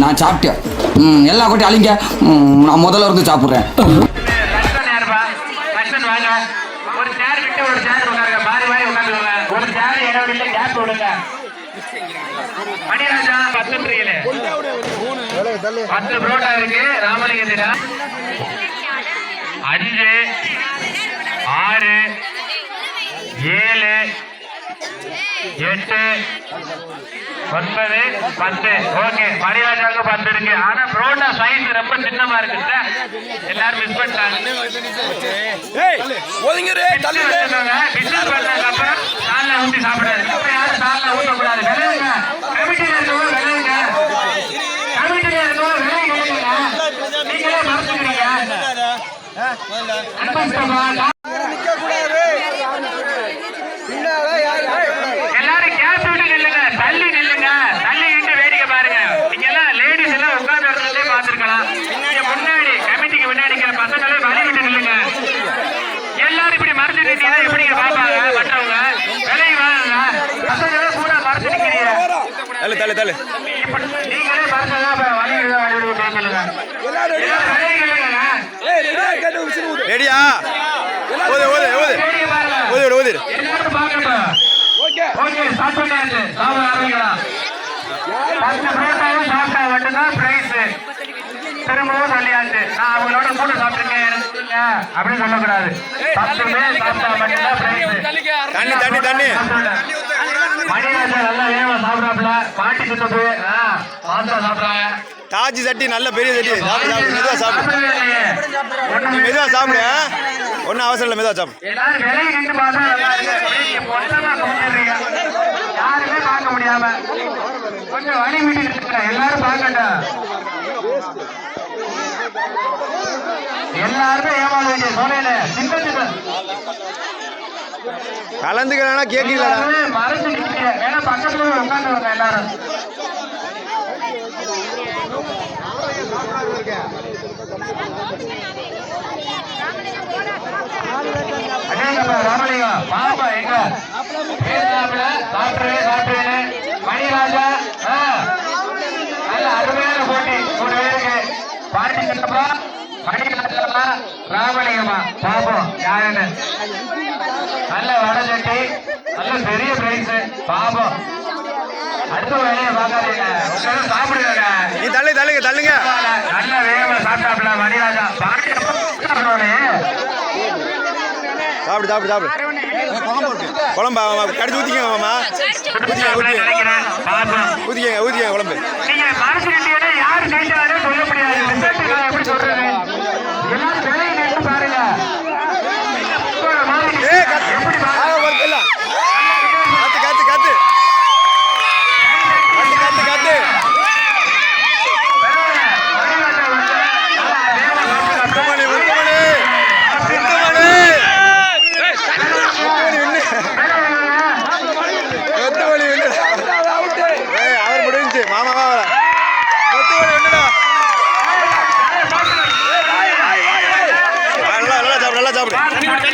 நான் சாப்பிட்டேன் ம், எல்லா கொட்டி அழிங்க நான் முதல்ல இருந்து சாப்பிட்றேன் பத்து பத்து புரோட்டா இருக்கு ராமலிங்கத்திடா அஞ்சு ஆறு ஏழு எட்டு ஒன்பது பத்து ஓகே மணிராஜாவுக்கு பத்து இருக்கு ஆனா புரோட்டா சைஸ் ரொம்ப சின்னமா இருக்கு சார் எல்லாரும் மிஸ் பண்ணிட்டாங்க business பண்ணதுக்கு அப்புறம் சால்னா ஊத்தி சாப்பிடாது. இப்ப யாரும் சால்னா ஊத்தக்கூடாது. விளையுங்க. கமிட்டில இருக்கவங்க விளையுங்க. கமிட்டில இருக்கவங்க விளைய விளையுங்க. நீங்களே மறைச்சுக்கிறீங்க. நின்னீங்கன்னா எப்படிங்க பாப்பாங்க மற்றவங்க விலை வாங்க பசங்களே கூட மறைச்சு நிக்கிறீங்க. தள்ளு தள்ளு தள்ளு. நீங்களே மறைச்சதா இப்ப வழி எல்லாரும் விலையை. ரெடியா ஓது ஓது ஓது. ஓது ஓது எல்லாரும் பார்க்கட்டும் ஓகே. ஸ்டார்ட் பண்ணியாச்சு சாப்பிட ஆரம்பிக்கலாம். பத்து புரோட்டாவும் சாப்பிட்டா மட்டும்தான் பிரைஸ் திரும்பவும் சொல்லியாச்சு. நான் அவங்களோட கூட சாப்பிட்டுருக்கேன். அப்படின்னு சொல்லக்கூடாது. பத்து பேர் சாப்பிட்டா மட்டும்தான் தண்ணி தண்ணி தண்ணி நல்லா வேகமா சாப்பிடாப்ல பாட்டி சுத்தப்பு மாத்தா சாப்பிடுறாங்க. தாஜி சட்டி நல்ல பெரிய சட்டி. சாப்பிடு மெதுவா சாப்பிடு. நீ மெதுவா சாப்பிடு. ஒன்றும் அவசரம் இல்லை மெதுவா சாப்பிடு. யாருமே பார்க்க முடியாம. கொஞ்சம் வழி. எல்லாரும் பார்க்கட்டும். எல்லாருமே ஏமாற வேண்டிய மறைச்சு நிக்கிறீங்க வேணா பக்கத்துல எல்லாரும். ராமலிங்கம். பாப்பா எங்க? பேசுறாப்புல சாப்பிட்டு சாப்பிட்டு மணிராஜா. நல்ல அருமையான போட்டி. மூணு பேருக்கு. பாட்டி சின்னப்பா மணிராஜா ராமலிங்கம்மா பாப்போம் யாருன்னு. நல்ல வடை சட்டி நல்ல பெரிய பிரைஸ் பாப்போம். அடுத்த வேலையை பார்க்காதீங்க. உட்கார்ந்து சாப்பிடுங்க நீ தள்ளு தள்ளுங்க தள்ளுங்க. நல்ல வேகமா சாப்பிட்டாப்ல மணிராஜா. பாட்டி சாப்பிடுவானே. சாப்பிடு சாப்பிடு சாப்பிடு. குழம்பு ஆமா, கடிச்சு ஊத்திக்கங்க மாமா. நினைக்கிறேன். பாப்போம். ஊத்திக்கங்க ஊத்திக்கங்க குழம்பு.